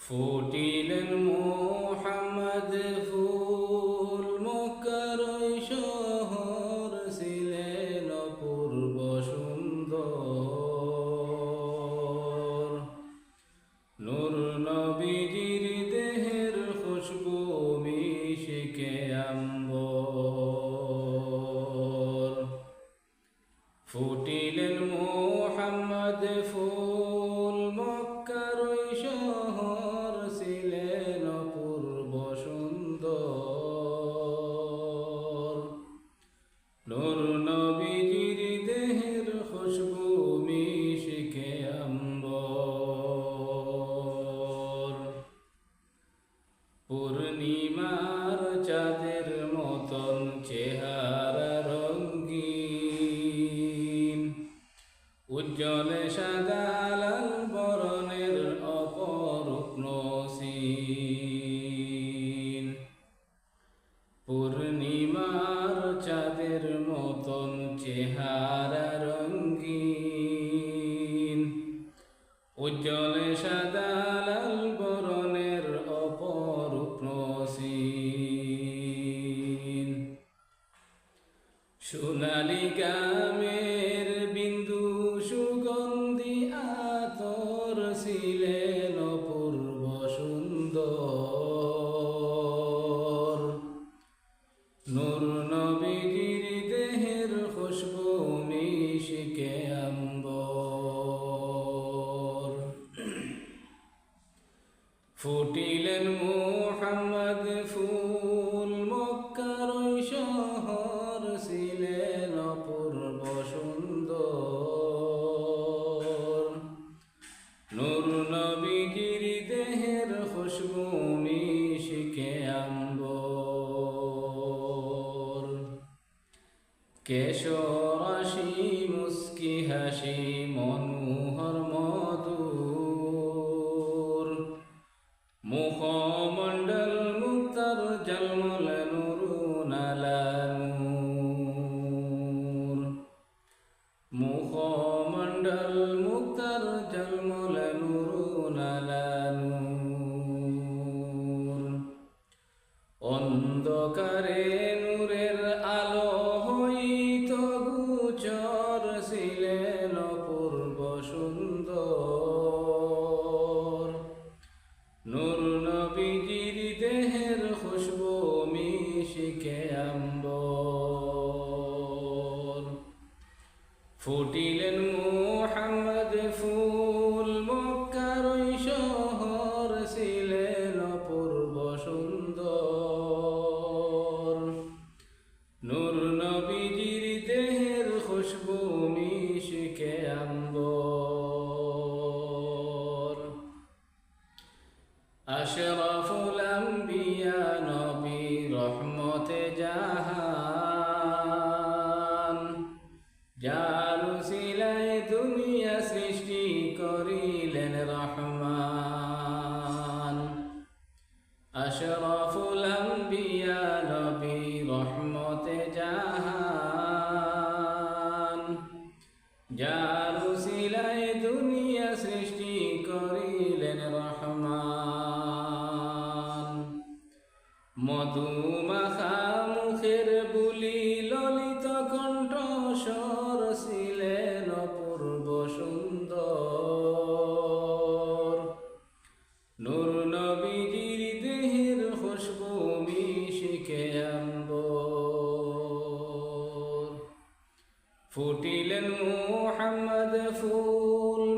ফুটিলেন মোহাম্মদ ফুল মক্কার শহর ছিলেন অপূর্ব সুন্দর। নূর নবীজির দেহের খুশবু মিশিকে আম্বর। ফুটিলেন মোহাম্মদ ফুল মতন চেহারা রঙ্গিন উজ্জ্বল সাদা লাল বরণের অপরূপ নসীন পূর্ণিমার চাঁদের মতন চেহারা রঙ্গিন উজ্জ্বল ফুটিলেন মোহাম্মদ ফুল মক্কার শহর ছিলেন অপূর্ব সুন্দর। নূর নবীজির দেহের খুশবু মিশিকে আম্বর। কেশরাশি মুস্কি হাসি মনোহর মুখমণ্ডল মুক্তার জলমল নুরুন আলা নূর মুখমণ্ডল মুক্তার জলমল নুরুন আলা নূর অন্ধকারে নূরের আলো হইত গুচর ছিলেন অপূর্ব সুন্দর মিশিকে আম্বর। ফুটিলেন মোহাম্মদ ফুল, মক্কার শহর ছিলেন অপূর্ব সুন্দর। নূর নবীজির দেহের খুশবু মিশিকে আশরাফুল জালু সিলাই দুনিয়া সৃষ্টি করিলেন রহমান। আশরাফুল আম্বিয়া নবী রহমতে জাহান। জালু সিলাই দুনিয়া সৃষ্টি করিলেন রহমান। মধুমাখা মুখের বুলি ললিত কণ্ঠ ফুটিলেন মোহাম্মদ ফুল মক্কার ওই শহর